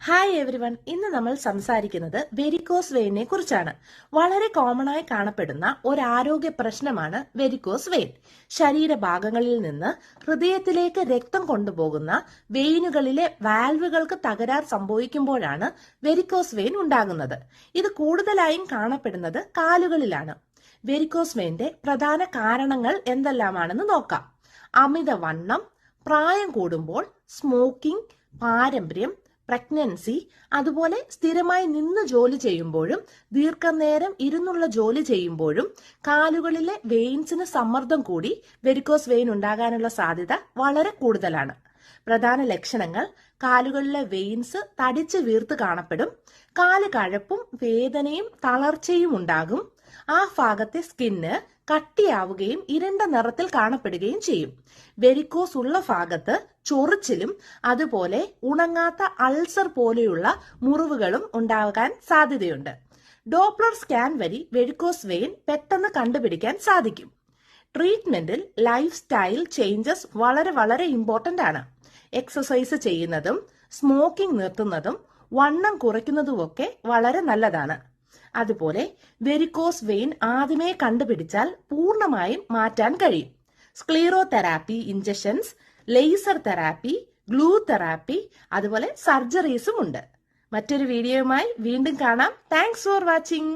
Hi every one ഇന്ന് നമ്മൾ സംസാരിക്കുന്നത് വെരിക്കോസ് വെയിനെ കുറിച്ചാണ്. വളരെ കോമൺ ആയി കാണപ്പെടുന്ന ഒരു ആരോഗ്യ പ്രശ്നമാണ് വെരിക്കോസ് വെയിൻ ശരീരഭാഗങ്ങളിൽ നിന്ന് ഹൃദയത്തിലേക്ക് രക്തം കൊണ്ടുപോകുന്ന വെയിനുകളിലെ വാൽവുകൾക്ക് തകരാർ സംഭവിക്കുമ്പോഴാണ് വെരിക്കോസ് വെയിൻ ഉണ്ടാകുന്നത്. ഇത് കൂടുതലായും കാണപ്പെടുന്നത് കാലുകളിലാണ്. വെരിക്കോസ് വെയിന്റെ പ്രധാന കാരണങ്ങൾ എന്തെല്ലാമാണെന്ന് നോക്കാം. അമിതവണ്ണം പ്രായം കൂടുമ്പോൾ സ്മോക്കിംഗ് പാരമ്പര്യം പ്രഗ്നൻസി അതുപോലെ സ്ഥിരമായി നിന്ന് ജോലി ചെയ്യുമ്പോഴും ദീർഘനേരം ഇരുന്നുള്ള ജോലി ചെയ്യുമ്പോഴും കാലുകളിലെ വെയിൻസിന് സമ്മർദ്ദം കൂടി വെരിക്കോസ് വെയിൻ ഉണ്ടാകാനുള്ള സാധ്യത വളരെ കൂടുതലാണ്. പ്രധാന ലക്ഷണങ്ങൾ കാലുകളിലെ വെയിൻസ് തടിച്ച് വീർത്ത് കാണപ്പെടും കാൽ കഴപ്പും വേദനയും തളർച്ചയും ഉണ്ടാകും ആ ഭാഗത്തെ സ്കിന്ന് കട്ടിയാവുകയും ഇരണ്ട നിറത്തിൽ കാണപ്പെടുകയും ചെയ്യും. വെരിക്കോസ് ഉള്ള ഭാഗത്ത് ചൊറിച്ചിലും അതുപോലെ ഉണങ്ങാത്ത അൾസർ പോലെയുള്ള മുറിവുകളും ഉണ്ടാകാൻ സാധ്യതയുണ്ട്. ഡോപ്ലർ സ്കാൻ വഴി വെരിക്കോസ് വെയിൻ പെട്ടെന്ന് കണ്ടുപിടിക്കാൻ സാധിക്കും. ട്രീറ്റ്മെന്റിൽ ലൈഫ് സ്റ്റൈൽ ചേഞ്ചസ് വളരെ വളരെ ഇമ്പോർട്ടന്റ് ആണ്. എക്സസൈസ് ചെയ്യുന്നതും സ്മോക്കിംഗ് നിർത്തുന്നതും വണ്ണം കുറയ്ക്കുന്നതുമൊക്കെ വളരെ നല്ലതാണ്. അതുപോലെ വെരിക്കോസ് വെയിൻ ആദ്യമേ കണ്ടുപിടിച്ചാൽ പൂർണമായും മാറ്റാൻ കഴിയും. Sclerotherapy injections laser therapy glue therapy അതുപോലെ സർജറീസും ഉണ്ട്. മറ്റൊരു വീഡിയോയുമായി വീണ്ടും കാണാം. Thanks for watching